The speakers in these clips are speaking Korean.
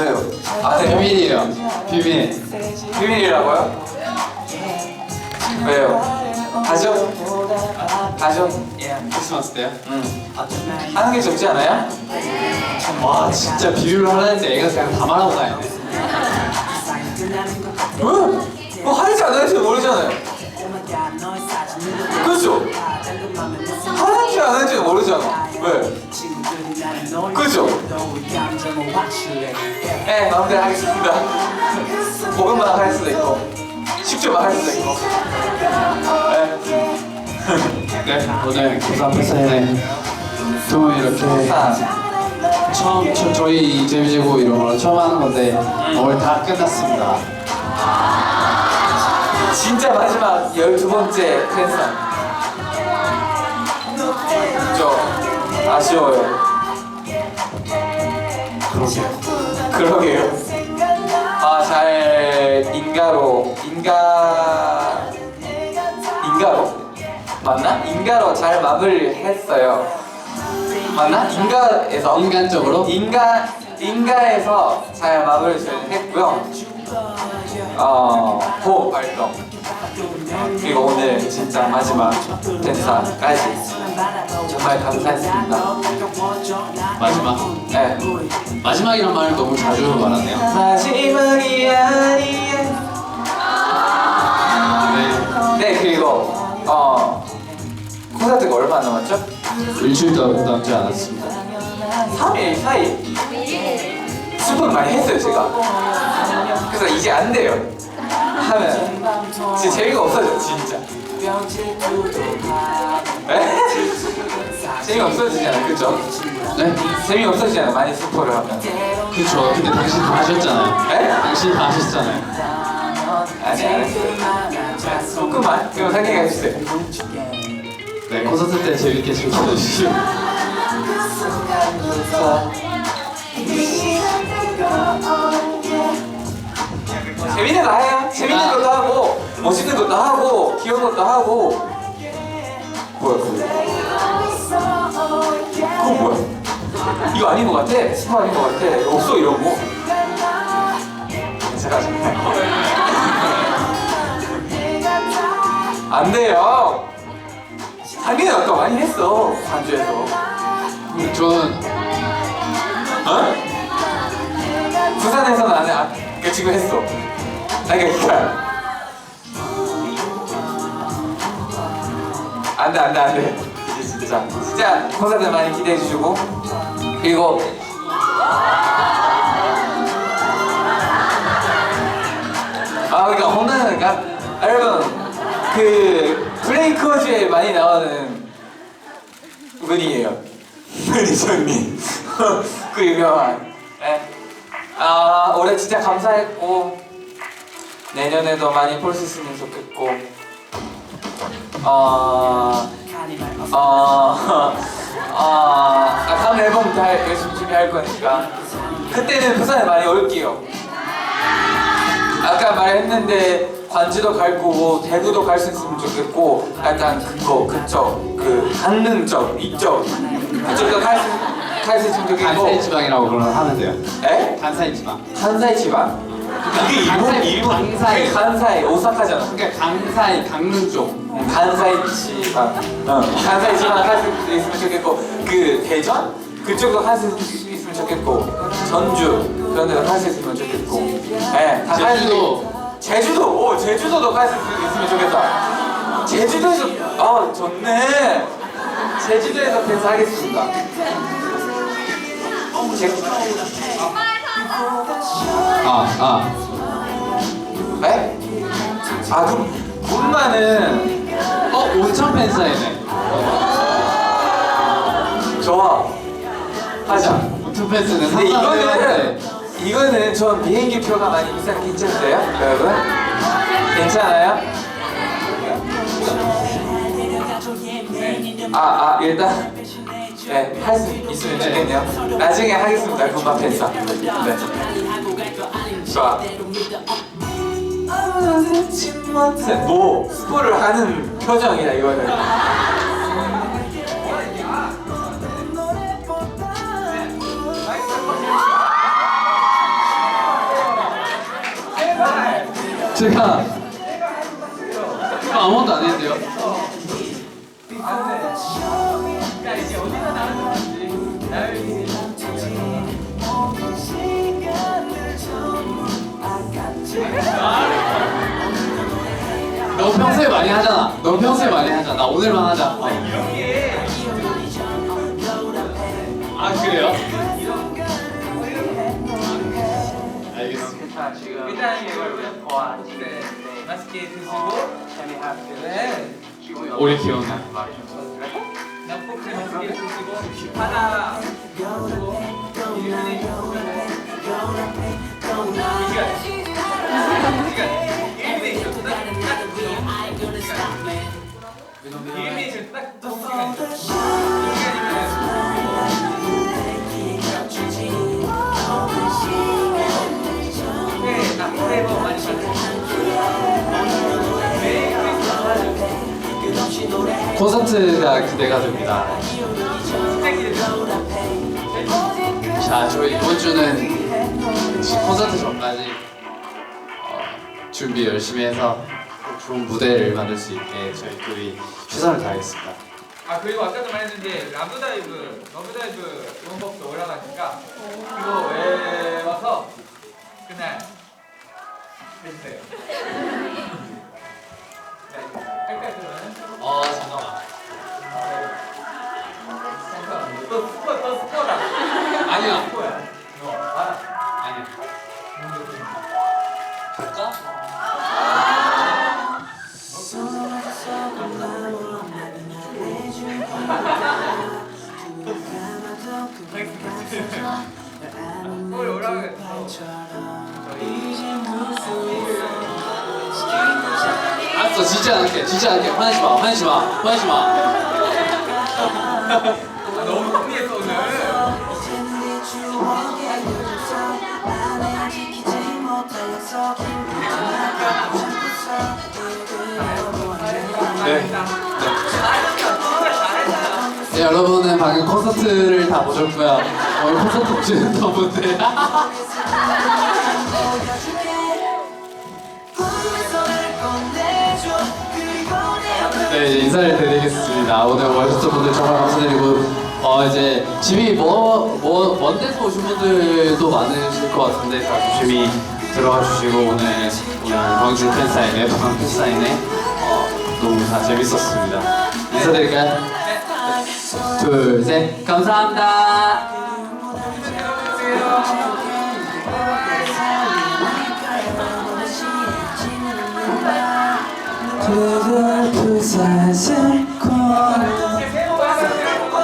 왜요? 아, 네. 비밀이에요. 비밀. 비밀이라고요? 왜요? 가죠? 가죠? 크리스마스 때요? 응. 하는 게 좋지 않아요? 와 진짜 비밀로 하려는데 애가 그냥 다 말하고 다니네. 왜? 뭐 하는지 안 하는지 모르잖아요. 그렇죠? 하는지 안 하는지 모르잖아. 왜? 그죠? 네, 마음대로 하겠습니다. 5분만 할 수도 있고, 10초만 할 수도 있고. 네. 네 오늘 부산 패스에 또 이렇게 자, 처음 저, 저희 재미지고 이런 거 처음 하는 건데 오늘 다 끝났습니다. 진짜 마지막 12번째 팬싸. 저 아쉬워요. 그러게요. 그러게요. 아, 잘 인가로 인가 인가로 맞나? 인가로 잘 마무리했어요. 맞나? 인가에서 인간적으로 인가 인가에서 잘 마무리를 했고요. 어, 호흡 활동 그리고 오늘 진짜 마지막 댄사까지 정말 감사했습니다. 마지막 네. 마지막이란 말을 너무 자주 말하네요. 마지막이 아니야. 네 네 그리고 어 콘서트가 얼마 남았죠? 일주일도 남지 않았습니다. 3일 사이 수분 많이 했어요 제가. 그래서 이제 안 돼요. 하면 진짜 재미가 없어져 진짜. 에? 재미 없어지잖아 그죠? 네 재미 없어지잖아 많이 스포를 하면. 그렇죠. 근데 당신 다 하셨잖아요. 에? 당신 다 하셨잖아요. 아니 안 했어요. 조금만 그럼 상기가 해주세요. 네 콘서트 때 재밌게 즐겨주시고 재밌는 거 해요. 재밌는 것도 하고 멋있는 것도 하고 귀여운 것도 하고 뭐야 그거? 그거 뭐야? 이거 아닌 것 같아. 스파 아닌 것 같아. 없어 이런 거. 제가 안 돼요. 당연히 아까 많이 했어 관주에서. 저는 어? 부산에서는 안 해. 아, 그 지금 했어. 그러니까. 안돼 안돼 안돼. 이제 진짜 진짜 콘서트 많이 기대해 주시고 그리고 아 그러니까 혼나니까 여러분 그 블레이커즈에 많이 나오는 분이에요. 매니저님 그 유명한. 네. 아 올해 진짜 감사했고 내년에도 많이 볼 수 있으면 좋겠고 어. 어, 어, 아, 다음 앨범 다 열심히 준비할 거니까 그때는 부산에 많이 올게요. 아까 말했는데 관주도 갈 거고 대구도 갈 수 있으면 좋겠고 약간 그거 그쪽 그 강릉 쪽 이쪽 그쪽도 갈수 있으면 좋겠고 간사이 지방이라고 그러면 하면 돼요. 에? 간사이 지방. 간사이 지방? 이게 일본 일본 간사이. 그게 간사이 오사카잖아. 그러니까 강사이 강릉 쪽. 간사이 지방, 어, 간사이 지방 갈수 있으면 좋겠고 그 대전 그쪽도 갈수 있으면 좋겠고 전주 그런 데도 갈수 있으면 좋겠고, 예, 다갈 수- 제주도. 제주도, 오 제주도도 갈수 있으면 좋겠다. 제주도에서, 아 좋네. 제주도에서 댄스하겠습니다. 제, 아 아. 에? 아 그럼 군만은 어 온천 팬사이네. 좋아. 하자. 온천 팬스는 근데 이거는 이거는 전 비행기 표가 많이 비싸게 괜찮으세요, 여러분? 괜찮아요? 아, 아 일단 네, 할 수 있으면 좋겠네요. 나중에 하겠습니다. 건반 팬사. 네. 좋아. 네, 뭐 스포를 하는 표정이야 이거는. 제가 아무것도 안 했는데요. 너 평소에 많이 하잖아. 너 평소에 많이 하잖아. 나 오늘만 하자. 어. 아 그래요? 알겠습니다. 일단 이걸 와 네. 맛있게 드시고 네. 우리 기억나. 낙폭 맛있게 드시고 하나 그리고 시간 콘서트가 기대가 됩니다. 자, 저희 이번 주는 콘서트 전까지 어, 준비 열심히 해서 꼭 좋은 무대를 만들 수 있게 저희 둘이 최선을 다하겠습니다. 아 그리고 아까도 말했는데 라브다이브, 러브다이브 응원법도 올라가니까 그거 외워서 그날 해주세요. 자, 할까요 그러면? 어, 잠깐만. 잠깐. 또 스포, 또 스포다. 아니야. 스포야. 알았어, 진짜 안 할게. 진짜 안 할게. 화내지 마. 화내지 마. 화내지 마. 아, 너무 흥미했어 오늘. 네. 네, 여러분은 방금 콘서트를 다 보셨고요. 콘서트 보시는 분들. 네, 이제 인사를 드리겠습니다. 오늘 와주신 분들 정말 감사드리고, 어, 이제 집이 뭐, 뭐, 먼 데서 오신 분들도 많으실 것 같은데, 다 조심히 들어가 주시고, 오늘, 오늘 광주 팬사인회, 북한 팬사인회, 어, 너무 다 재밌었습니다. 인사드릴까요? 둘, 셋, 감사합니다. 두고 부사슬고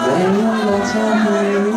내일로 잠을